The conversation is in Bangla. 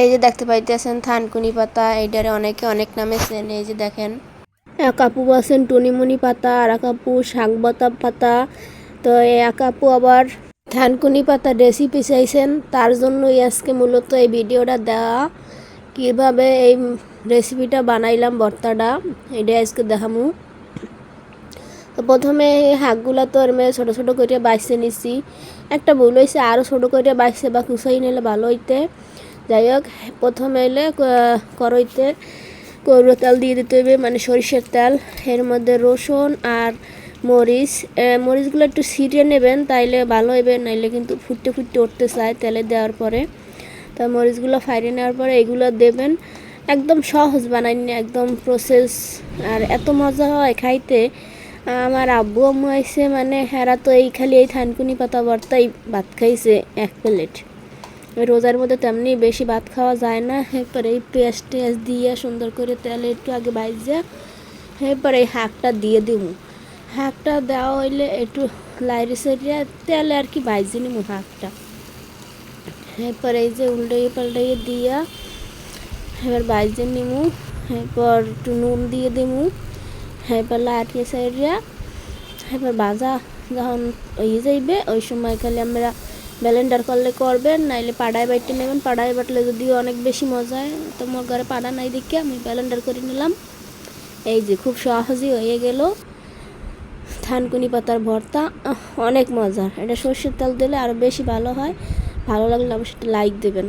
এই যে দেখতে পাইতেছেন থানকুনি পাতা, এইটারে অনেকে অনেক নামে চেনে, এই যে দেখেন। এক আপু বলছেন টুনিমুনি পাতা, আর এক আপু পাতা। তো এক আপু আবার থানকুনি পাতা রেসিপি চাইছেন, তার জন্যই আজকে মূলত এই ভিডিওটা দেওয়া। কীভাবে এই রেসিপিটা বানাইলাম ভর্তাটা, এটা আজকে দেখামু। তো প্রথমে এই শাকগুলা তো এরমে ছোটো ছোটো করে বাইছে নিছি। একটা ভুল হয়েছে আরও ছোটো করে বাইছে বা কুচাই নিলে ভালো হইতে। যাই হোক প্রথমে এলে করইতে কড়াইতে তেল দিয়ে দিতে হবে মানে সরিষার তেল, এর মধ্যে রসুন আর মরিচ। মরিচগুলো একটু ছিটিয়ে নেবেন, তাইলে ভালো হবে নাইলে কিন্তু ফুটতে ফুটতে উঠতে চায় তেলে দেওয়ার পরে। তা মরিচগুলো ফাইরে নেওয়ার পরে এগুলো দেবেন। একদম সহজ বানাই না একদম প্রসেস আর এত মজা হয় খাইতে। আমার আব্বু আম্মু আইসে মানে হেরা তো এই খালি এই থানকুনি পাতা ভর্তাই ভাত খাইছে, এক প্লেট রোজার মধ্যে তেমনি বেশি ভাত খাওয়া যায় না। এরপরে এই পেঁয়াজ টেয়াজ দিয়ে সুন্দর করে তেলে একটু আগে বাইজে এরপরে এই শাকটা দিয়ে দিব। শাকটা দেওয়া হইলে একটু লাইরে সাইডে তেলে আর কি বাইজে নিব শাকটা এরপরে এই যে উল্টাইয়ে পাল্টাইয়ে দিয়া এবার বাইজে নিমু, এরপর একটু নুন দিয়ে দিমু, এরপর লাটিয়ে সাইডে এবার ভাজা যখন হয়ে যাইবে, ওই সময় খালি আমরা ব্লেন্ডার করলে করবেন, নাইলে পাড়ায় বাইটে নেবেন। পাড়ায় বাটলে যদি অনেক বেশি মজা হয়, তো মোর ঘরে পাড়া নাই দেখে আমি ব্লেন্ডার করে নিলাম। এই যে খুব সহজই হয়ে গেল। থানকুনি পাতার ভর্তা অনেক মজার। এটা সর্ষের তেল দিলে আরও বেশি ভালো হয়। ভালো লাগলে অবশ্যই লাইক দেবেন।